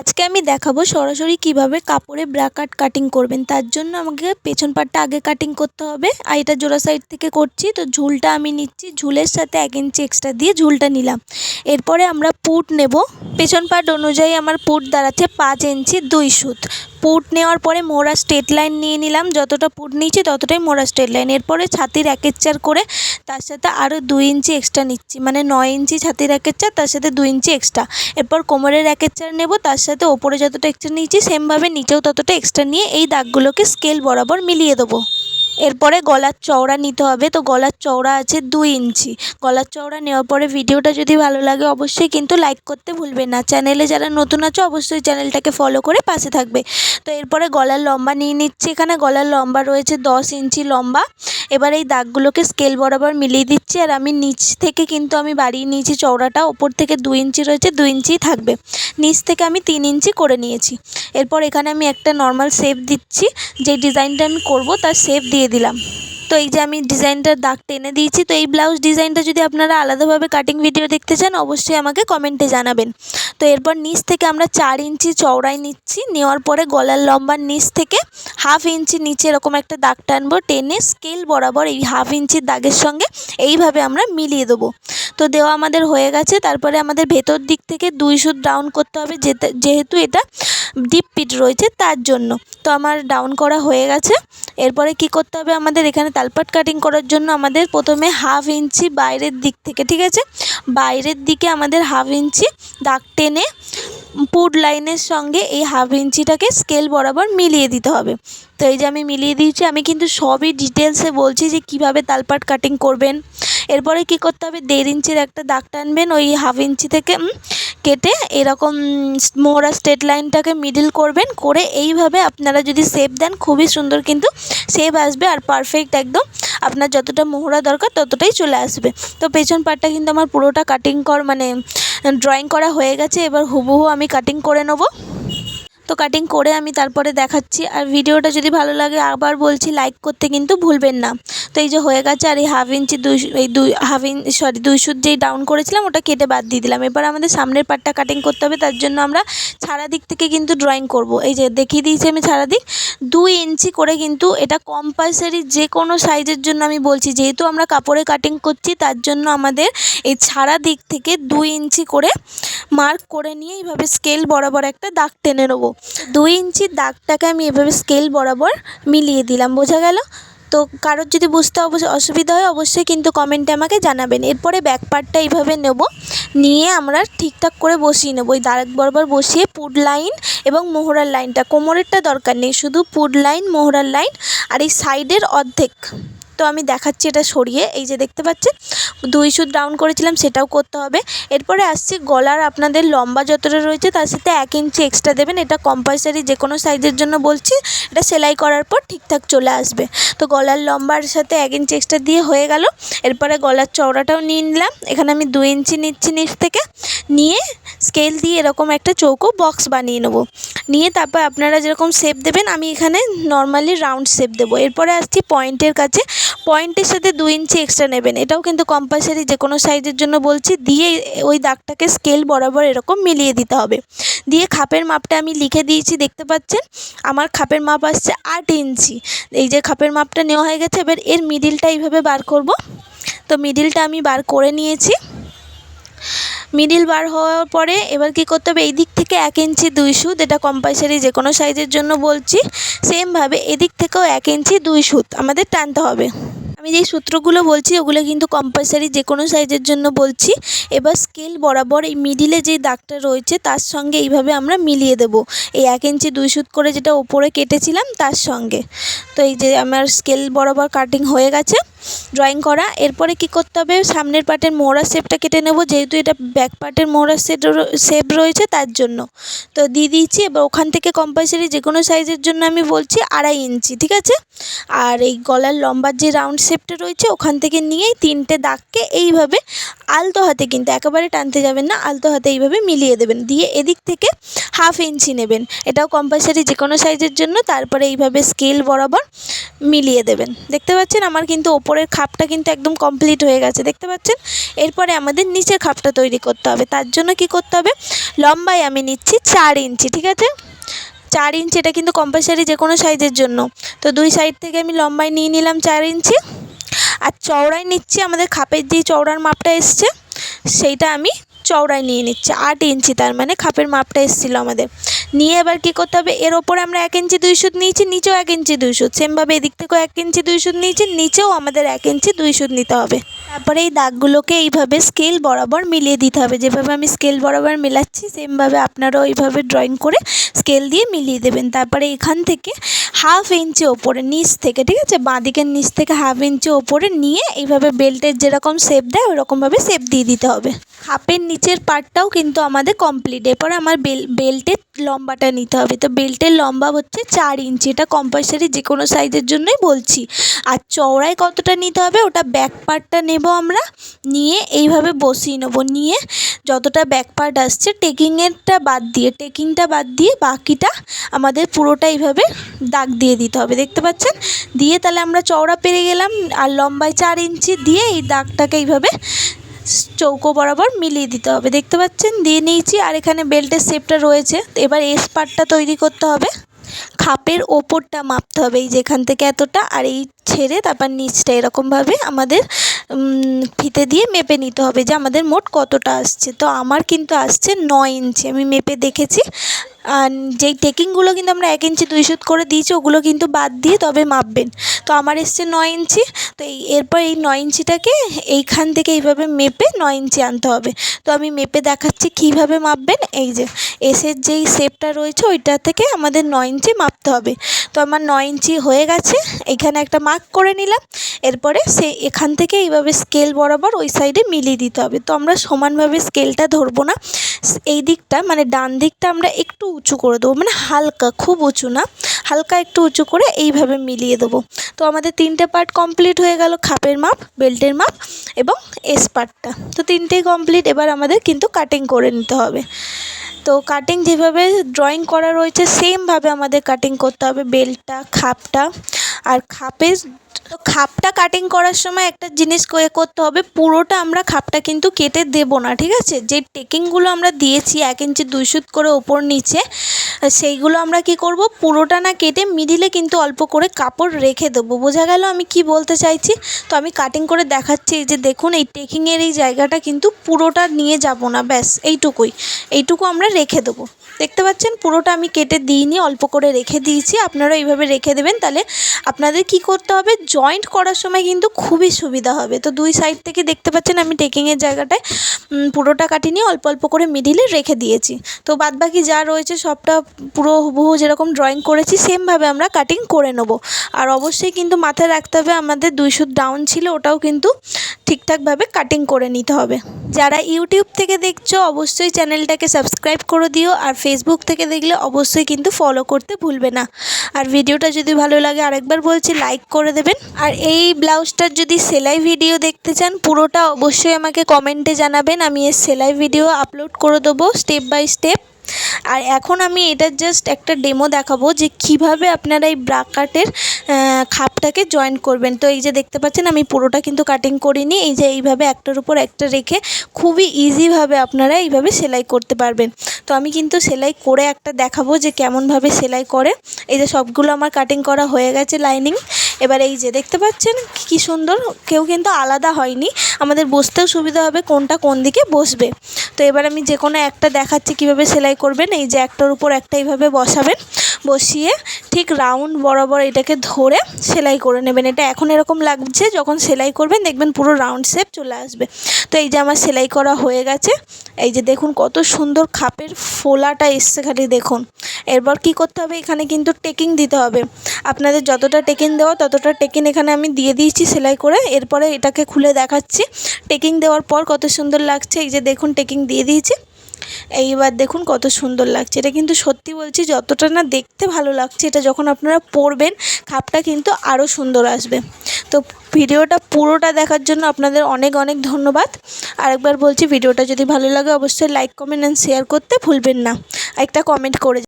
আজকে আমি দেখাবো সরাসরি কীভাবে কাপড়ে ব্রাকাট কাটিং করবেন। তার জন্য আমাকে পেছন পাটটা আগে কাটিং করতে হবে। আর এটা জোড়া সাইড থেকে করছি। তো ঝুলটা আমি নিচ্ছি। ঝুলের সাথে এক ইঞ্চি এক্সট্রা দিয়ে ঝুলটা নিলাম। এরপরে আমরা পুট নেব। পেছন পাট অনুযায়ী আমার পুট দাঁড়াচ্ছে পাঁচ ইঞ্চি দুই সুত। পুট নেওয়ার পরে মোড়া স্ট্রেট লাইন নিয়ে নিলাম। যতটা পুট নিয়েছি ততটাই মোড়া স্ট্রেট লাইন। এরপরে ছাতির একের চার করে তার সাথে আরও দুই ইঞ্চি এক্সট্রা নিচ্ছি। মানে নয় ইঞ্চি ছাতির একের চার, তার সাথে দুই ইঞ্চি এক্সট্রা এরপর কোমরের একের চার নেব, তার সাথে ওপরে যতটা এক্সট্রা নিয়েছি সেমভাবে নিচেও ততটা এক্সট্রা নিয়ে এই দাগগুলোকে স্কেল বরাবর মিলিয়ে দেবো। এরপরে গলার চওড়া নিতে হবে। তো গলার চওড়া আছে দুই ইঞ্চি। গলার চওড়া নেওয়ার পরে ভিডিওটা যদি ভালো লাগে অবশ্যই কিন্তু লাইক করতে ভুলবেন না। চ্যানেলে যারা নতুন আছো অবশ্যই চ্যানেলটাকে ফলো করে পাশে থাকবে। তো এরপরে গলার লম্বা নিয়ে নিচ্ছি এখানে। গলার লম্বা রয়েছে দশ ইঞ্চি লম্বা। এবার এই দাগগুলোকে স্কেল বরাবর মিলিয়ে দিচ্ছি। আর আমি নিচ থেকে কিন্তু আমি বাড়িয়ে নিয়েছি চওড়াটা। ওপর থেকে দু ইঞ্চি রয়েছে, দু ইঞ্চি থাকবে। নিচ থেকে আমি তিন ইঞ্চি করে নিয়েছি। এরপর এখানে আমি একটা নর্মাল শেপ দিচ্ছি। যে ডিজাইনটা আমি করব, তার শেপ দিয়ে দিলাম। তো এই যে আমি ডিজাইনটার দাগ টেনে দিয়েছি, তো এই ব্লাউজ ডিজাইনটা যদি আপনারা আলাদাভাবে কাটিং ভিডিও দেখতে চান, অবশ্যই আমাকে কমেন্টে জানাবেন। তো এরপর নিচ থেকে আমরা চার ইঞ্চি চওড়ায় নিচ্ছি, নেওয়ার পরে গলার লম্বার নিচ থেকে হাফ ইঞ্চি নিচে এরকম একটা দাগ টানবো, টেনে স্কেল বরাবর এই হাফ ইঞ্চির দাগের সঙ্গে এইভাবে আমরা মিলিয়ে দেবো। তো দেওয়া আমাদের হয়ে গেছে, তারপরে আমাদের ভেতর দিক থেকে দুই সুত ডাউন করতে হবে যেহেতু এটা ডিপ পিট রয়েছে, তার জন্য। তো আমার ডাউন করা হয়ে গেছে, এরপরে কি করতে হবে আমাদের এখানে তালপাট কাটিং করার জন্য আমাদের প্রথমে হাফ ইঞ্চি বাইরের দিক থেকে, ঠিক আছে? বাইরের দিকে আমাদের হাফ ইঞ্চি দাগ টেনে পুট লাইনের সঙ্গে এই হাফ ইঞ্চিটাকে স্কেল বরাবর মিলিয়ে দিতে হবে। তো এই যে আমি মিলিয়ে দিয়েছি, আমি কিন্তু সবই ডিটেলসে বলছি যে কীভাবে তালপাট কাটিং করবেন। এরপরে কি করতে হবে? দেড় ইঞ্চির একটা দাগ টানবেন, ওই হাফ ইঞ্চি থেকে কেটে এরকম মোহরা স্ট্রেট লাইনটাকে মিডিল করবেন, করে এইভাবে আপনারা যদি শেপ দেন, খুবই সুন্দর কিন্তু শেপ আসবে আর পারফেক্ট একদম। আপনার যতটা মোহরা দরকার ততটাই চলে আসবে। তো পেছন পাটটা কিন্তু আমার পুরোটা কাটিং কর মানে ড্রয়িং করা হয়ে গেছে। এবার হুবহু আমি কাটিং করে নেব। তো কাটিং করে আমি তারপরে দেখাচ্ছি। আর ভিডিওটা যদি ভালো লাগে, আবার বলছি লাইক করতে কিন্তু ভুলবেন না। তো এই যে হয়ে গেছে, আর এই হাফ ইঞ্চি দুই, এই দুই হাফ ইঞ্চ সরি দুই সুত যেই ডাউন করেছিলাম, ওটা কেটে বাদ দিয়ে দিলাম। এবার আমাদের সামনের পাটটা কাটিং করতে হবে, তার জন্য আমরা ছাড়া দিক থেকে কিন্তু ড্রয়িং করব। এই যে দেখিয়ে দিয়েছি আমি ছাড়া দিক। দুই ইঞ্চি করে কিন্তু এটা কম্পালসারি যে কোনো সাইজের জন্য আমি বলছি। যেহেতু আমরা কাপড়ে কাটিং করছি, তার জন্য আমাদের এই ছাড়া দিক থেকে দুই ইঞ্চি করে মার্ক করে নিয়ে এইভাবে স্কেল বরাবর একটা দাগ টেনে নেব। দুই ইঞ্চির দাগটাকে আমি এভাবে স্কেল বরাবর মিলিয়ে দিলাম, বোঝা গেল? তো কারোর যদি বুঝতে অসুবিধা হয়, অবশ্যই কিন্তু কমেন্টে আমাকে জানাবেন। এরপরে ব্যাক পার্টটা এইভাবে নেব। নিয়ে আমরা ঠিকঠাক করে বসিয়ে নেব। ওই দাগ বরাবর বসিয়ে পুড লাইন এবং মোহরার লাইনটা। কোমরেরটা দরকার নেই, শুধু পুড লাইন, মোহরার লাইন আর এই সাইডের অর্ধেক। তো আমি দেখাচ্ছি এটা সরিয়ে, এই যে দেখতে পাচ্ছেন? দুই সুত ডাউন করেছিলাম, সেটাও করতে হবে। এরপরে আসছি গলার আপনাদের লম্বা যতটা রয়েছে, তার সাথে এক ইঞ্চি এক্সট্রা দেবেন। এটা কম্পালসারি যে কোনো সাইজের জন্য বলছি, এটা সেলাই করার পর ঠিকঠাক চলে আসবে। তো গলার লম্বার সাথে এক ইঞ্চি এক্সট্রা দিয়ে হয়ে গেল। এরপরে গলার চওড়াটাও নিয়ে নিলাম। এখানে আমি দুই ইঞ্চি নিচ্ছি নিচ থেকে। নিয়ে স্কেল দিয়ে এরকম একটা চৌকো বক্স বানিয়ে নেব। নিয়ে তারপর আপনারা যেরকম শেপ দেবেন, আমি এখানে নর্মালি রাউন্ড শেপ দেবো। এরপরে আসছি পয়েন্টের কাছে। পয়েন্টের সাথে দু ইঞ্চি এক্সট্রা নেবেন। এটাও কিন্তু কম্পালসারি যে কোনো সাইজের জন্য বলছি, দিয়ে ওই দাগটাকে স্কেল বরাবর এরকম মিলিয়ে দিতে হবে। দিয়ে খাপের মাপটা আমি লিখে দিয়েছি, দেখতে পাচ্ছেন? আমার খাপের মাপ আসছে আট ইঞ্চি এই যে খাপের মাপটা নেওয়া হয়ে গেছে, এবার এর মিডিলটা এইভাবে বার করব। তো মিডিলটা আমি বার করে নিয়েছি। মিডিল বার হওয়ার পরে এবার কী করতে হবে? এই দিক থেকে এক ইঞ্চি দুই সুত এটা কম্পালসারি যে কোনো সাইজের জন্য বলছি সেমভাবে এদিক থেকেও এক ইঞ্চি দুই সুত আমাদের টানতে হবে। আমি যেই সূত্রগুলো বলছি, ওগুলো কিন্তু কম্পালসারি যে কোনো সাইজের জন্য বলছি। এবার স্কেল বরাবর এই মিডিলে যে দাগটা রয়েছে, তার সঙ্গে এইভাবে আমরা মিলিয়ে দেব। এই এক ইঞ্চি দুই সুত করে যেটা ওপরে কেটেছিলাম, তার সঙ্গে। তো এই যে আমার স্কেল বরাবর কাটিং হয়ে গেছে। ড্রয়িং করা। এরপরে কি করতে হবে? সামনের পার্টের মোহরা শেপটা কেটে নেব। যেহেতু এটা ব্যাক পার্টের মোহরা সেট শেপ রয়েছে, তার জন্য। তো দিয়ে দিয়েছি এবার ওখান থেকে কম্পালসারি যে কোনো সাইজের জন্য আমি বলছি আড়াই ইঞ্চি, ঠিক আছে? আর এই গলার লম্বার যে রাউন্ড শেপটা রয়েছে, ওখান থেকে নিয়েই তিনটে দাগকে এইভাবে আলতো হাতে কিন্তু একেবারে টানতে যাবেন না, আলতো হাতে এইভাবে মিলিয়ে দেবেন। দিয়ে এদিক থেকে হাফ ইঞ্চি নেবেন। এটাও কম্পালসারি যে কোনো সাইজের জন্য, তারপরে এইভাবে স্কেল বরাবর মিলিয়ে দেবেন। দেখতে পাচ্ছেন? আমার কিন্তু ওপরের খাপটা কিন্তু একদম কমপ্লিট হয়ে গেছে, দেখতে পাচ্ছেন? এরপরে আমাদের নিচের খাপটা তৈরি করতে হবে, তার জন্য কি করতে হবে? লম্বায় আমি নিচ্ছি চার ইঞ্চি, ঠিক আছে? চার ইঞ্চি, এটা কিন্তু কম্পালসারি যে কোনো সাইজের জন্য। তো দুই সাইড থেকে আমি লম্বায় নিয়ে নিলাম চার ইঞ্চি। আর চওড়ায় নিচ্ছি, আমাদের খাপের যেই চওড়ার মাপটা এসছে, সেইটা আমি চওড়ায় নিয়ে নিচ্ছি, আট ইঞ্চি তার মানে খাপের মাপটা এসেছিল আমাদের। নিয়ে এবার কী করতে হবে? এর ওপরে আমরা এক ইঞ্চি দুই সুদ নিয়েছি, নিচেও এক ইঞ্চি দুই সুদ সেমভাবে এদিক থেকেও এক ইঞ্চি দুই সুদ নিয়েছি, নিচেও আমাদের এক ইঞ্চি দুই সুদ নিতে হবে। তারপরে এই দাগগুলোকে এইভাবে স্কেল বরাবর মিলিয়ে দিতে হবে। যেভাবে আমি স্কেল বরাবর মেলাচ্ছি, সেমভাবে আপনারাও এইভাবে ড্রয়িং করে স্কেল দিয়ে মিলিয়ে দেবেন। তারপরে এখান থেকে হাফ ইঞ্চি ওপরে, নিচ থেকে, ঠিক আছে? বাঁদিকের নিচ থেকে হাফ ইঞ্চি ওপরে নিয়ে এইভাবে বেল্টের যেরকম শেপ দেয় ওরকমভাবে শেপ দিয়ে দিতে হবে। হাফের নিচের পার্টটাও কিন্তু আমাদের কমপ্লিট এরপর আমার বেল বেল্টের লম্বাটা নিতে হবে। তো বেল্টের লম্বা হচ্ছে চার ইঞ্চি এটা কম্পালসারি যে কোনো সাইজের জন্যই বলছি। আর চওড়ায় কতটা নিতে হবে, ওটা ব্যাক পার্টটা নেব আমরা। নিয়ে এইভাবে বসিয়ে নেব। নিয়ে যতটা ব্যাক পার্ট আসছে টেকিংয়েরটা বাদ দিয়ে টেকিংটা বাদ দিয়ে বাকিটা আমাদের পুরোটা এইভাবে দাগ দিয়ে দিতে হবে। দেখতে পাচ্ছেন? দিয়ে তাহলে আমরা চওড়া পেরে গেলাম আর লম্বায় চার ইঞ্চি দিয়ে এই দাগটাকে এইভাবে চৌকো বরাবর মিলিয়ে দিতে হবে। দেখতে পাচ্ছেন? দিয়ে নিয়েছি আর এখানে বেল্টের শেপটা রয়েছে। এবার এস পার্টটা তৈরি করতে হবে। খাপের ওপরটা মাপতে হবে এই যেখান থেকে এতটা আর এই ছেড়ে তারপর নিচটা এরকমভাবে আমাদের ফিতে দিয়ে মেপে নিতে হবে যে আমাদের মোট কতটা আসছে। তো আমার কিন্তু আসছে নয় ইঞ্চি। আমি মেপে দেখেছি। আর যেই টেকিংগুলো কিন্তু আমরা এক ইঞ্চি, দুই সুত করে দিয়েছি, ওগুলো কিন্তু বাদ দিয়ে তবে মাপবেন। তো আমার এসছে নয় ইঞ্চি, তো এই, এরপর এই নয় ইঞ্চিটাকে এইখান থেকে এইভাবে মেপে নয় ইঞ্চি আনতে হবে। তো আমি মেপে দেখাচ্ছি কীভাবে মাপবেন। এই যে এসের যেই শেপটা রয়েছে, ওইটা থেকে আমাদের নয় ইঞ্চি মাপতে হবে। তো আমার নয় ইঞ্চি হয়ে গেছে, এখানে একটা মার্ক করে নিলাম। এরপরে সে, এখান থেকে এইভাবে স্কেল বরাবর ওই সাইডে মিলিয়ে দিতে হবে। তো আমরা সমানভাবে স্কেলটা ধরবো না। এই দিকটা মানে ডান দিকটা আমরা একটু উঁচু করে দেবো মানে হালকা, খুব উঁচু না, হালকা একটু উঁচু করে এইভাবে মিলিয়ে দেবো। তো আমাদের তিনটে পার্ট কমপ্লিট হয়ে গেল খাপের মাপ, বেল্টের মাপ এবং এস পার্টটা তো তিনটেই কমপ্লিট এবার আমাদের কিন্তু কাটিং করে নিতে হবে। তো কাটিং যেভাবে ড্রয়িং করা রয়েছে সেমভাবে আমাদের কাটিং করতে হবে, বেল্টটা, খাপটা। আর খাপের তো খাপটা কাটিং করার সময় একটা জিনিস করতে হবে, পুরোটা আমরা খাপটা কিন্তু কেটে দেবো না, ঠিক আছে? যে টেকিংগুলো আমরা দিয়েছি এক ইঞ্চি, দুই সুত করে ওপর নিচে, সেইগুলো আমরা কি করব? পুরোটা না কেটে মিডিলে কিন্তু অল্প করে কাপড় রেখে দেবো। বোঝা গেল আমি কি বলতে চাইছি? তো আমি কাটিং করে দেখাচ্ছি যে দেখুন, এই টেকিংয়ের এই জায়গাটা কিন্তু পুরোটা নিয়ে যাব না, ব্যাস, এইটুকুই। এইটুকু আমরা রেখে দেবো। দেখতে পাচ্ছেন, পুরোটা আমি কেটে দিইনি, অল্প করে রেখে দিয়েছি। আপনারা এইভাবে রেখে দেবেন, তাহলে আপনাদের কি করতে হবে জয়েন্ট করার সময় কিন্তু খুবই সুবিধা হবে। তো দুই সাইড থেকে দেখতে পাচ্ছেন, আমি টেকিংয়ের জায়গাটায় পুরোটা কাটিনি অল্প অল্প করে মিডিলে রেখে দিয়েছি। তো বাদবাকি যা রয়েছে, সবটা পুরো হুবহু যেরকম ড্রয়িং করেছি সেমভাবে আমরা কাটিং করে নেব। আর অবশ্যই কিন্তু মাথায় রাখতে হবে, আমাদের দুই সুত ডাউন ছিল, ওটাও কিন্তু ঠিকঠাকভাবে কাটিং করে নিতে হবে। যারা ইউটিউব থেকে দেখছ, অবশ্যই চ্যানেলটাকে সাবস্ক্রাইব করে দিও, আর ফেসবুক থেকে দেখলে অবশ্যই কিন্তু ফলো করতে ভুলবে না। আর ভিডিওটা যদি ভালো লাগে, আরেকবার বলছি লাইক করে দেবেন। আর এই ব্লাউজটার যদি সেলাই ভিডিও দেখতে চান, পুরোটা অবশ্যই আমাকে কমেন্টে জানাবেন। আমি এর সেলাই ভিডিও আপলোড করে দেবো স্টেপ বাই স্টেপ আর এখন আমি এটা জাস্ট একটা ডেমো দেখাবো যে কীভাবে আপনারা এই ব্রাকাটের খাপটাকে জয়েন করবেন। তো এই যে দেখতে পাচ্ছেন, আমি পুরোটা কিন্তু কাটিং করিনি। এই যে এইভাবে একটার উপর একটা রেখে খুবই ইজিভাবে আপনারা এইভাবে সেলাই করতে পারবেন। তো আমি কিন্তু সেলাই করে একটা দেখাবো যে কেমনভাবে সেলাই করে। এই যে সবগুলো আমার কাটিং করা হয়ে গেছে লাইনিং এবার এই যে দেখতে পাচ্ছেন, কি সুন্দর, কেউ কিন্তু আলাদা হয়নি। আমাদের বসতেও সুবিধা হবে কোনটা কোন দিকে বসবে। তো এবার আমি যে কোনো একটা দেখাচ্ছি কীভাবে সেলাই করবেন। এই যে একটার উপর একটা এইভাবে বসাবেন। বসিয়ে ঠিক রাউন্ড বরাবর এটাকে ধরে সেলাই করে নেবেন। এটা এখন এরকম লাগছে, যখন সেলাই করবেন দেখবেন পুরো রাউন্ড শেপ চলে আসবে। তো এই যে আমার সেলাই করা হয়ে গেছে, এই যে দেখুন কত সুন্দর খাপের ফোলাটা এসছে খালি দেখুন। এরপর কি করতে হবে? এখানে কিন্তু টেকিং দিতে হবে। আপনাদের যতটা টেকিং দেওয়া ততটা টেকিং এখানে আমি দিয়ে দিয়েছি সেলাই করে। এরপরে এটাকে খুলে দেখাচ্ছি। টেকিং দেওয়ার পর কত সুন্দর লাগছে, এই যে দেখুন টেকিং দিয়ে দিয়েছি। এইবার দেখুন কত সুন্দর লাগছে। এটা কিন্তু সত্যি বলছি, যতটা না দেখতে ভালো লাগছে, এটা যখন আপনারা পরবেন, খাপটা কিন্তু আরও সুন্দর আসবে। তো ভিডিওটা পুরোটা দেখার জন্য আপনাদের অনেক অনেক ধন্যবাদ। আরেকবার বলছি, ভিডিওটা যদি ভালো লাগে, অবশ্যই লাইক কমেন্ট অ্যান্ড শেয়ার করতে ভুলবেন না। একটা কমেন্ট করে